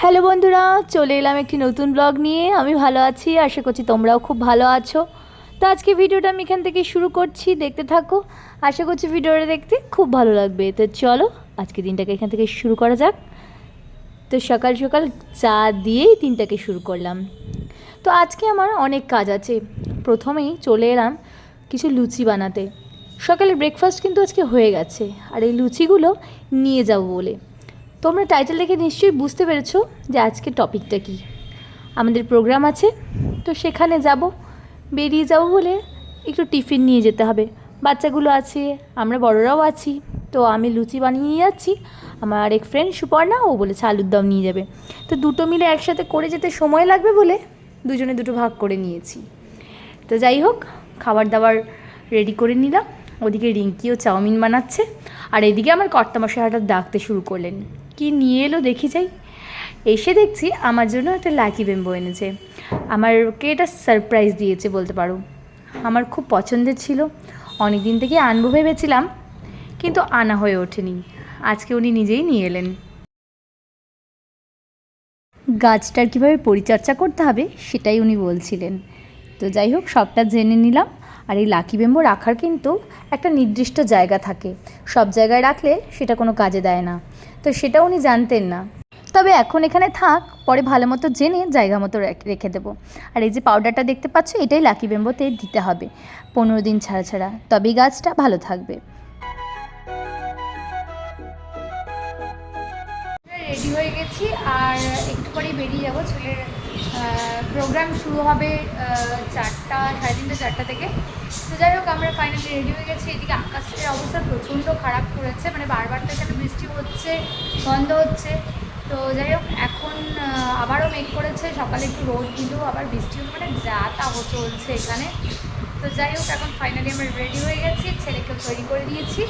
Hello বন্ধুরা, চলে এলাম একটি নতুন ব্লগ নিয়ে। আমি ভালো আছি, আশা করছি তোমরাও খুব ভালো আছো। তো আজকে ভিডিওটা আমি এখান থেকে শুরু করছি, দেখতে থাকো। আশা করছি ভিডিওটা দেখতে খুব ভালো লাগবে। তো চলো, আজকে দিনটাকে এখান থেকে শুরু করা যাক। তো সকাল সকাল চা দিয়েই দিনটাকে শুরু করলাম। তো আজকে আমার অনেক কাজ আছে। প্রথমেই চলে এলাম কিছু লুচি বানাতে। সকালে ব্রেকফাস্ট কিন্তু আজকে হয়ে গেছে। আর এই লুচিগুলো নিয়ে যাব বলে। তোমরা টাইটেল দেখে নিশ্চয়ই বুঝতে পেরেছ যে আজকে টপিকটা কী। আমাদের প্রোগ্রাম আছে, তো সেখানে যাব, বেরিয়ে যাব বলে একটু টিফিন নিয়ে যেতে হবে। বাচ্চাগুলো আছে, আমরা বড়রাও আছি, তো আমি লুচি বানিয়ে নিয়ে যাচ্ছি, আমার আরেক ফ্রেন্ড সুপর্ণা, ও বলেছে আলুর দম নিয়ে যাবে। তো দুটো মিলে একসাথে করে যেতে সময় লাগবে বলে দুজনে দুটো ভাগ করে নিয়েছি। তো যাই হোক, খাবার দাবার রেডি করে নিলাম। ওদিকে রিঙ্কিও চাউমিন বানাচ্ছে, আর এদিকে আমার কর্তামশাই হঠাৎ ডাকতে শুরু করলেন। কি নিয়ে এলো দেখি যাই। এসে দেখছি আমার জন্য একটা লাকি বেম্বো এনেছে। আমারকে এটা সারপ্রাইজ দিয়েছে বলতে পারো। আমার খুব পছন্দের ছিল। অনেক দিন থেকে আনব ভেবেছিলাম, কিন্তু আনা হয়ে ওঠেনি। আজকে উনি নিজেই নিয়ে এলেন। গাছটার কীভাবে পরিচর্যা করতে হবে সেটাই উনি বলছিলেন। তো যাই হোক, সবটা জেনে নিলাম। আর এই লাকি বেম্বো রাখার কিন্তু একটা নির্দিষ্ট জায়গা থাকে। সব জায়গায় রাখলে সেটা কোনো কাজে দেয় না। তো সেটা উনি জানতেন না। তবে এখন এখানে থাক, পরে ভালো মতো জেনে জায়গা মতো রেখ- দেবো। আর এই যে পাউডারটা দেখতে পাচ্ছ, এটাই লাকি বেম্বোতে দিতে হবে। পনেরো দিন ছাড়া ছাড়া। তবেই গাছটা ভালো থাকবে। রেডি হয়ে গেছি, আর একটু পরেই বেরিয়ে যাব ছেলের প্রোগ্রাম শুরু হবে চারটা, সাড়ে তিনটে, চারটা থেকে। তো যাই হোক, আমরা ফাইনালি রেডি হয়ে গেছি। এদিকে আকাশের অবস্থা প্রচণ্ড খারাপ করেছে মানে বারবার তো এখানে বৃষ্টি হচ্ছে, বন্ধ হচ্ছে। তো যাই হোক, এখন আবারও মেঘ করেছে। সকালে একটু রোদ দিল আবার বৃষ্টি হলো মানে যা তা হো- চলছে এখানে। তো যাই হোক, এখন ফাইনালি আমরা রেডি হয়ে গেছি, ছেলেকে তৈরি করে দিয়েছি।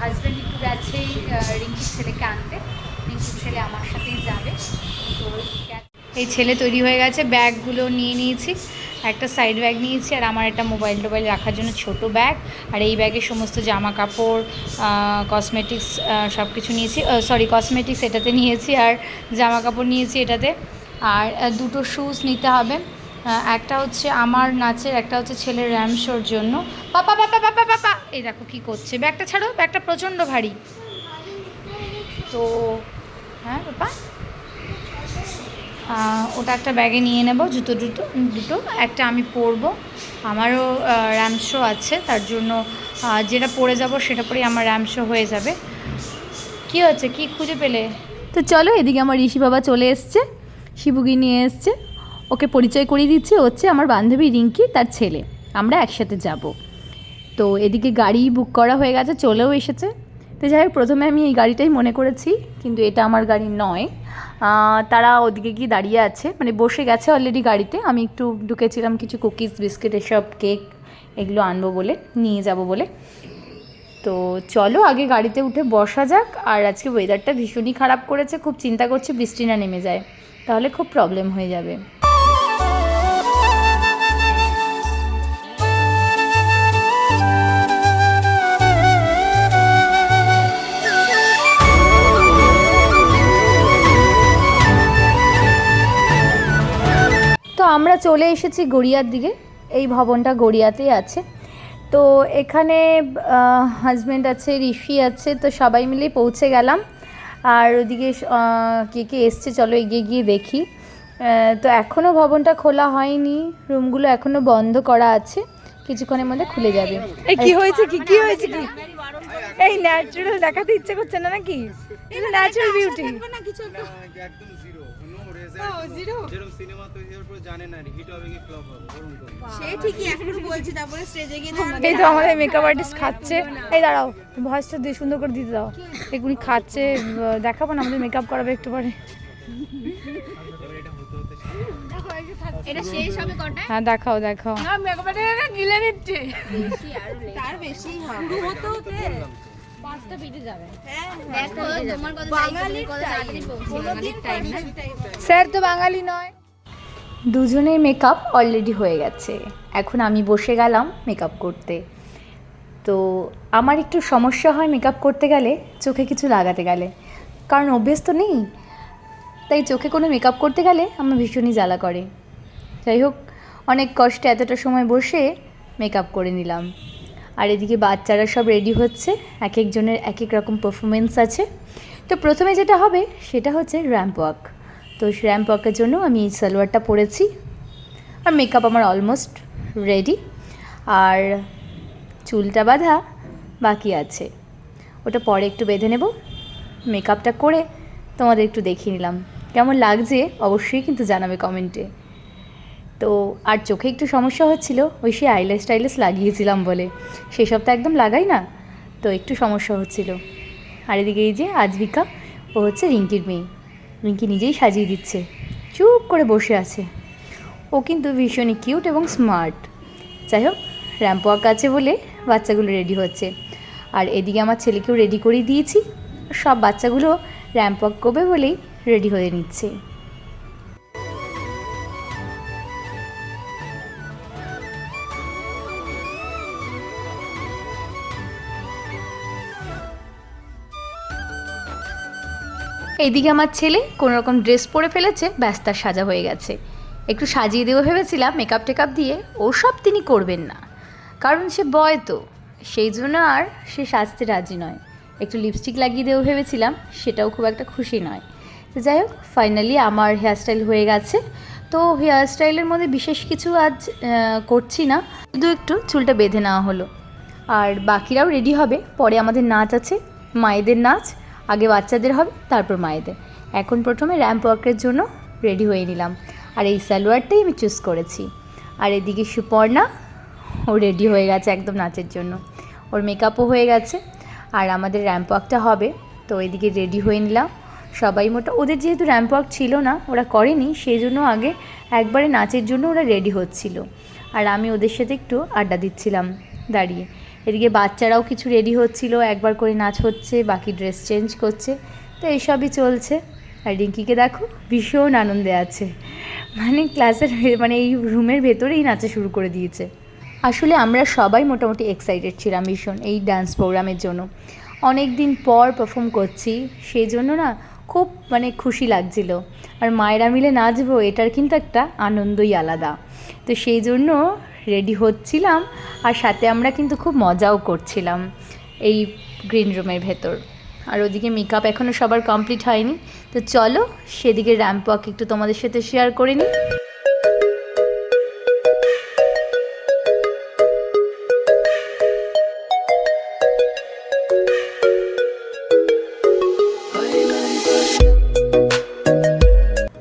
হাজব্যান্ড একটু গেছে রিঙ্কির ছেলেকে আনতে। ছেলে আমার সাথেই যাবে। এই ছেলে তৈরি হয়ে গেছে, ব্যাগগুলো নিয়ে নিয়েছি, একটা সাইড ব্যাগ নিয়েছি আর আমার একটা মোবাইল টোবাইল রাখার জন্য ছোট ব্যাগ আর এই ব্যাগে সমস্ত জামা কাপড় কসমেটিক্স সব কিছু নিয়েছি সরি কসমেটিক্স এটাতে নিয়েছি আর জামা কাপড় নিয়েছি এটাতে। আর দুটো শুজ নিতে হবে। একটা হচ্ছে আমার নাচের, একটা হচ্ছে ছেলের র্যাম শোর জন্য। পাপা পাপা পাপা পাপা! এই দেখো কী করছে। ব্যাগটা ছাড়ো, ব্যাগটা প্রচণ্ড ভারী। তো হ্যাঁ আহ, ওটা একটা ব্যাগে নিয়ে নেব জুতো জুতো দুটো। একটা আমি পরবো। আমারও র্যাম শো আছে তার জন্য যেটা পরে যাব সেটা পরেই আমার র্যাম শো হয়ে যাবে। কি হচ্ছে? কি খুঁজে পেলে? তো চলো এদিকে আমার ঋষি বাবা চলে এসছে শিবুগি নিয়ে এসছে। ওকে পরিচয় করিয়ে দিচ্ছে হচ্ছে আমার বান্ধবী রিঙ্কি তার ছেলে। আমরা একসাথে যাব। তো এদিকে গাড়ি বুক করা হয়ে গেছে চলেও এসেছে। তো যাই হোক, প্রথমে আমি এই গাড়িটাই মনে করেছি, কিন্তু এটা আমার গাড়ি নয়। তারা ওদিকে গিয়ে দাঁড়িয়ে আছে মানে বসে গেছে অলরেডি গাড়িতে। আমি একটু ঢুকেছিলাম কিছু কুকিজ বিস্কিট এসব কেক এগুলো আনব বলে, নিয়ে যাব বলে। তো চলো আগে গাড়িতে উঠে বসা যাক, আর আজকে ওয়েদারটা ভীষণই খারাপ করেছে, খুব চিন্তা করছি বৃষ্টি না নেমে যায়, তাহলে খুব প্রবলেম হয়ে যাবে। আমরা চলে এসেছি গড়িয়ার দিকে। এই ভবনটা গড়িয়াতেই আছে। তো এখানে হাজব্যান্ড আছে ঋষি আছে তো সবাই মিলে পৌঁছে গেলাম। আর ওদিকে কে কে এসছে চলো এগিয়ে গিয়ে দেখি। তো এখনও ভবনটা খোলা হয়নি। রুমগুলো এখনও বন্ধ করা আছে। কিছুক্ষণের মধ্যে খুলে যাবে। এই কি হয়েছে কি? কি হয়েছে কি? এই ন্যাচারাল দেখাতে ইচ্ছে করছে না নাকি? ন্যাচারাল বিউটি একদম নো রেজাল্ট যেরকম সিনেমা তৈরি হওয়ার পর জানে না হিট হবে কি ফ্লপ হবে সে ঠিকই এখন বলছি তারপরে স্টেজে গিয়ে এই তো আমাদের মেকআপ আর্টিস্ট খাচ্ছে। এই দাঁড়াও ভয়েসটা দিয়ে সুন্দর করে দিতে দাও। এগুলি খাচ্ছে দেখাবো না আমাদের মেকআপ করাবে একটু পরে। এটা শেষ হবে হ্যাঁ দেখাও দেখাও। তার বেশি হবে। হতে হতে পাঁচটা পিটে যাবে। দেখো তোমার কথা কথা তাড়াতাড়ি পৌঁছে টাইম না? স্যার তো বাঙালি নয়। দুজনের মেকআপ অলরেডি হয়ে গেছে। এখন আমি বসে গেলাম মেকআপ করতে। তো আমার একটু সমস্যা হয় মেকআপ করতে গেলে চোখে কিছু লাগাতে গেলে। কারণ অভ্যেস তো নেই। তাই চোখে কোনো মেকআপ করতে গেলে আমার ভীষণই জ্বালা করে। যাই হোক অনেক কষ্টে এতটা সময় বসে মেকআপ করে নিলাম। আর এদিকে বাচ্চারা সব রেডি হচ্ছে। এক একজনের এক এক রকম পারফরমেন্স আছে। তো প্রথমে যেটা হবে, সেটা হচ্ছে র্যাম্প ওয়াক তো র্যাম্প ওয়াকের জন্য আমি এই সালোয়ারটা পরেছি। আর মেকআপ আমার অলমোস্ট রেডি আর চুলটা বাঁধা বাকি আছে। ওটা পরে একটু বেঁধে নেব। মেকআপটা করে তোমাদের একটু দেখিয়ে নিলাম। কেমন লাগছে অবশ্যই কিন্তু জানাবে কমেন্টে তো আর চোখে একটু সমস্যা হচ্ছিল, ওই সে আইলেস টাইলেস লাগিয়েছিলাম বলে। সেসব তো একদম লাগাই না, তো একটু সমস্যা হচ্ছিল। আর এদিকে এই যে আজবিকা, ও হচ্ছে রিঙ্কির মেয়ে। রিঙ্কি নিজেই সাজিয়ে দিচ্ছে, চুপ করে বসে আছে। ও কিন্তু ভীষণই কিউট এবং স্মার্ট যাই হোক র্যাম্প ওয়াক আছে বলে বাচ্চাগুলো রেডি হচ্ছে। আর এদিকে আমার ছেলেকেও রেডি করে দিয়েছি, সব বাচ্চাগুলো র্যাম্প ওয়াক করবে বলেই রেডি হয়ে নিচ্ছে। এইদিকে আমার ছেলে কোনো রকম ড্রেস পরে ফেলেছে, ব্যাস তার সাজা হয়ে গেছে। একটু সাজিয়ে দেবো ভেবেছিলাম মেকআপ টেকআপ দিয়ে ওসব তিনি করবেন না। কারণ সে বয় তো, সেই জন্য আর সে সাজতে রাজি নয়। একটু লিপস্টিক লাগিয়ে দেবো ভেবেছিলাম, সেটাও খুব একটা খুশি নয়। তো যাই হোক ফাইনালি আমার হেয়ারস্টাইল হয়ে গেছে। তো হেয়ারস্টাইলের মধ্যে বিশেষ কিছু আজ করছি না। শুধু একটু চুলটা বেঁধে নেওয়া হলো। আর বাকিরাও রেডি হবে, পরে আমাদের নাচ আছে, মায়েদের নাচ। আগে বাচ্চাদের হবে, তারপর মায়েদের। এখন প্রথমে র্যাম্প ওয়ার্কের জন্য রেডি হয়ে নিলাম। আর এই সালোয়ারটাই আমি চুজ করেছি। আর এদিকে সুপর্ণা, ও রেডি হয়ে গেছে একদম নাচের জন্য। ওর মেকআপও হয়ে গেছে। আর আমাদের র্যাম্প ওয়ার্কটা হবে, তো এদিকে রেডি হয়ে নিলাম। সবাই মোটা, ওদের যেহেতু র্যাম্প ওয়ার্ক ছিল না, ওরা করেনি সেই জন্য আগে একবারে নাচের জন্য ওরা রেডি হচ্ছিল। আর আমি ওদের সাথে একটু আড্ডা দিচ্ছিলাম দাঁড়িয়ে। এদিকে বাচ্চারাও কিছু রেডি হচ্ছিল, একবার করে নাচ হচ্ছে, বাকি ড্রেস চেঞ্জ করছে। তো এইসবই চলছে। আর রিঙ্কিকে দেখো, ভীষণ আনন্দে আছে। মানে ক্লাসের মানে এই রুমের ভেতরেই নাচা শুরু করে দিয়েছে। আসলে আমরা সবাই মোটামুটি এক্সাইটেড ছিলাম ভীষণ এই ডান্স প্রোগ্রামের জন্য। অনেক দিন পর পারফর্ম করছি সেই জন্য না খুব মানে খুশি লাগছিল। আর মায়েরা মিলে নাচবো, এটার কিন্তু একটা আনন্দই আলাদা। তো সেই জন্য রেডি হচ্ছিলাম আর সাথে আমরা কিন্তু খুব মজাও করছিলাম এই গ্রিন রুমের ভেতর। আর ওদিকে মেকআপ এখনও সবার কমপ্লিট হয়নি। তো চলো সেদিকে র্যাম্প ওয়াক একটু তোমাদের সাথে শেয়ার করে নিই।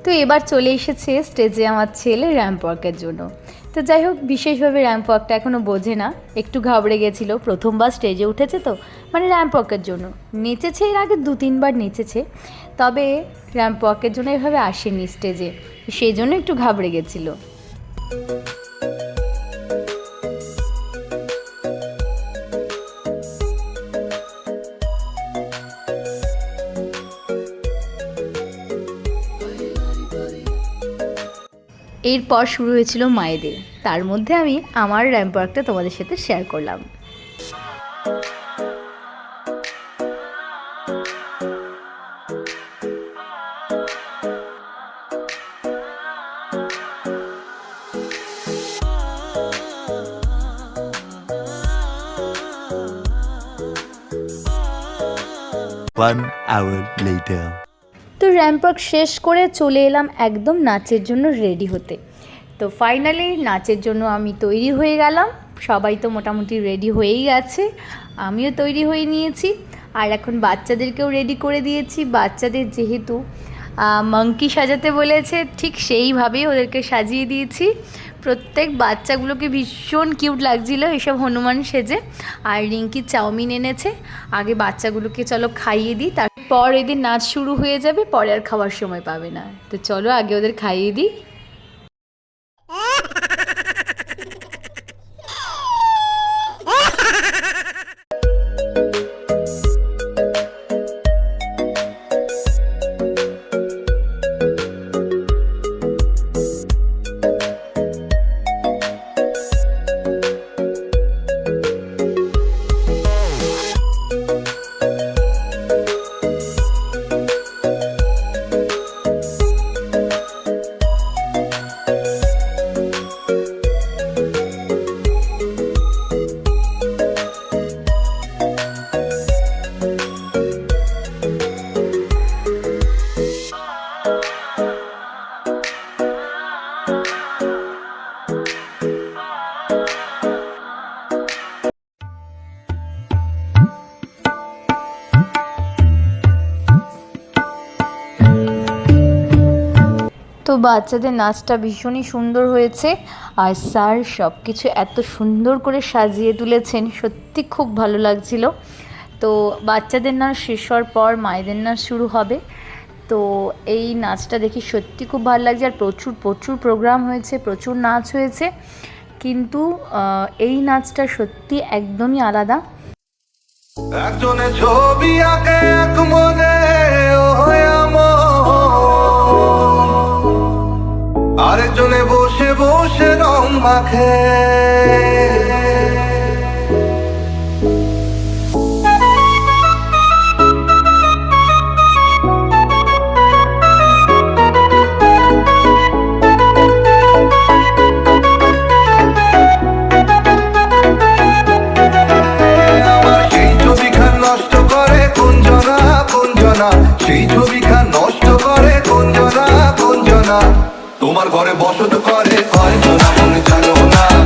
তো এবার চলে এসেছে স্টেজে আমার ছেলে র্যাম্প ওয়ার্কের জন্য। তো যাই হোক, বিশেষভাবে র্যাম্প ওয়ার্কটা এখনও বোঝে না। একটু ঘাবড়ে গেছিল, প্রথমবার স্টেজে উঠেছে তো মানে র্যাম্প ওয়ার্কের জন্য। নেচেছে এর আগে দু, তিনবার নেচেছে, তবে র্যাম্প ওয়ার্কের জন্য এভাবে আসেনি স্টেজে সেই জন্য একটু ঘাবড়ে গেছিল। এরপর শুরু হয়েছিল মায়েদের তার মধ্যে আমি আমার র্যাম্প ওয়ার্কটা তোমাদের সাথে শেয়ার করলাম One hour later. তো র্যাম্প ওয়ার্ক শেষ করে চলে এলাম একদম নাচের জন্য রেডি হতে। তো ফাইনালি নাচের জন্য আমি তৈরি হয়ে গেলাম। সবাই তো মোটামুটি রেডি হয়েই গেছে। আমিও তৈরি হয়ে নিয়েছি। আর এখন বাচ্চাদেরকেও রেডি করে দিয়েছি। বাচ্চাদের যেহেতু মাংকি সাজাতে বলেছে, ঠিক সেইভাবেই ওদেরকে সাজিয়ে দিয়েছি। প্রত্যেক বাচ্চাগুলোকে ভীষণ কিউট লাগছিল এসব হনুমান সেজে। আর রিঙ্কি চাউমিন এনেছে। আগে বাচ্চাগুলোকে চলো খাইয়ে দিই তারপর এদিন নাচ শুরু হয়ে যাবে, পরে আর খাওয়ার সময় পাবে না। তো চলো আগে ওদের খাইয়ে দিই। বাচ্চাদের নাচটা ভীষণই সুন্দর হয়েছে। আর স্যার সব কিছু এত সুন্দর করে সাজিয়ে তুলেছেন, সত্যি খুব ভালো লাগছিল। তো বাচ্চাদের নাচ শেষ হওয়ার পর মায়েদের নাচ শুরু হবে। তো এই নাচটা দেখি সত্যি খুব ভালো লাগছে। আর প্রচুর প্রচুর প্রোগ্রাম হয়েছে, প্রচুর নাচ হয়েছে। কিন্তু এই নাচটা সত্যি একদমই আলাদা। ছবি আঁকে এক মনে আরেকজনে বসে বসে রং মাখে। সেই ছবিখান নষ্ট করে কুঞ্জনা কুঞ্জনা সেই ছবিখান তোমার ঘরে বসত করে হয় না মনে জানো না।